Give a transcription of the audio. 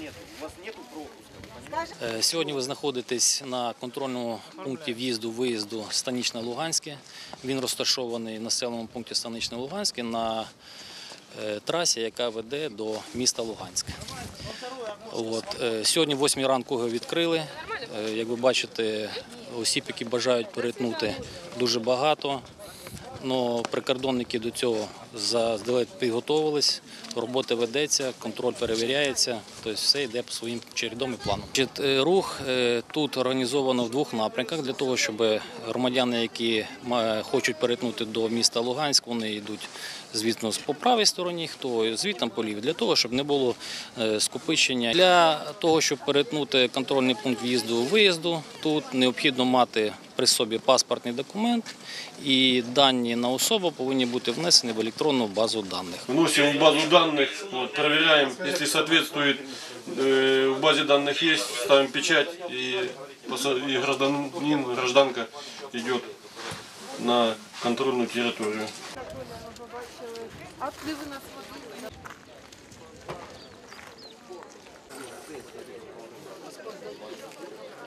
нету. У вас нету пропуска. Е, Сьогодні ви знаходитесь на контрольному пункті в'їзду-виїзду Станічне Луганське. Він розташований в населеному пункті Станичне Луганське на е, трасі, яка веде до міста Луганськ. От. е, Сьогодні в 8 ранку його відкрили. Як ви бачите, осіб, які бажають перетнути, дуже багато. Но прикордонники до цього заздалегідь підготовились, робота ведеться, контроль перевіряється, тобто все йде по своїм чередом і плану. Е, Рух е, тут організовано в двох напрямках для того, щоб громадяни, які хочуть перетнути до міста Луганськ, вони йдуть звісно по правій стороні, хто звітом по лівій, для того, щоб не було е, скопичення. Для того, щоб перетнути контрольний пункт в'їзду-виїзду, тут необхідно мати при собі паспортний документ і дані на особу повинні бути внесені в електронну базу даних. Вносим в базу данных, вот, проверяем, если соответствует, э, в базе данных есть, ставим печать и, поса- и гражданин, гражданка идет на контрольную территорию. А куди ви нас водили?